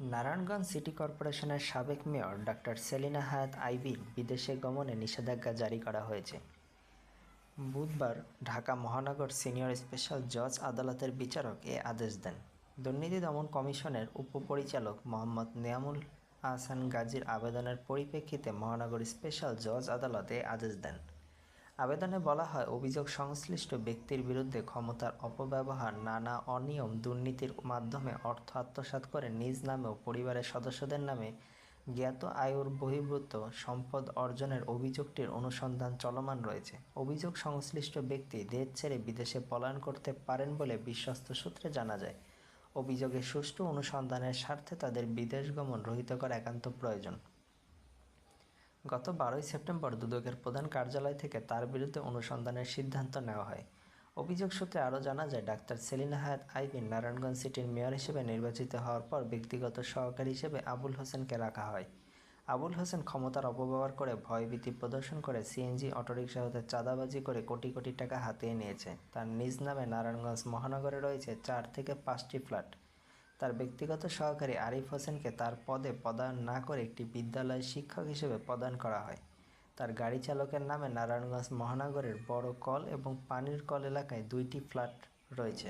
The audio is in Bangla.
নারায়ণগঞ্জ সিটি কর্পোরেশনের সাবেক মেয়র ডাক্তার সেলিনা হায়াত আইবির বিদেশে গমনে নিষেধাজ্ঞা জারি করা হয়েছে। বুধবার ঢাকা মহানগর সিনিয়র স্পেশাল জজ আদালতের বিচারক এ আদেশ দেন। দুর্নীতি দমন কমিশনের উপপরিচালক মোহাম্মদ নিয়ামুল আহসান গাজীর আবেদনের পরিপ্রেক্ষিতে মহানগর স্পেশাল জজ আদালত আদেশ দেন। আবেদনে বলা হয়, অভিযোগ সংশ্লিষ্ট ব্যক্তির বিরুদ্ধে ক্ষমতার অপব্যবহার, নানা অনিয়ম, দুর্নীতির মাধ্যমে অর্থ আত্মসাৎ করে নিজ নামে ও পরিবারের সদস্যদের নামে জ্ঞাত আয়ুর বহির্ভূত সম্পদ অর্জনের অভিযোগটির অনুসন্ধান চলমান রয়েছে। অভিযোগ সংশ্লিষ্ট ব্যক্তি দেশ ছেড়ে বিদেশে পলায়ন করতে পারেন বলে বিশ্বস্ত সূত্রে জানা যায়। অভিযোগের সুষ্ঠু অনুসন্ধানের স্বার্থে তাদের বিদেশ গমন রহিত করা একান্ত প্রয়োজন। গত বারোই সেপ্টেম্বর দুদকের প্রধান কার্যালয় থেকে তার বিরুদ্ধে অনুসন্ধানের সিদ্ধান্ত নেওয়া হয়। অভিযোগ সূত্রে আরও জানা যায়, ডাক্তার সেলিনা হায়াত আইবিন নারায়ণগঞ্জ সিটির মেয়র হিসেবে নির্বাচিত হওয়ার পর ব্যক্তিগত সহকারী হিসেবে আবুল হোসেনকে রাখা হয়। আবুল হোসেন ক্ষমতার অপব্যবহার করে ভয়ভীতি প্রদর্শন করে সিএনজি অটোরিকশা হতে চাঁদাবাজি করে কোটি কোটি টাকা হাতিয়ে নিয়েছে। তার নিজ নামে নারায়ণগঞ্জ মহানগরে রয়েছে চার থেকে পাঁচটি ফ্ল্যাট। তার ব্যক্তিগত সহকারী আরিফ হোসেনকে তার পদে পদায়ন না করে একটি বিদ্যালয়ের শিক্ষক হিসেবে প্রদান করা হয়। তার গাড়ি চালকের নামে নারায়ণগঞ্জ মহানগরের বড় কল এবং পানির কল এলাকায় দুইটি ফ্ল্যাট রয়েছে।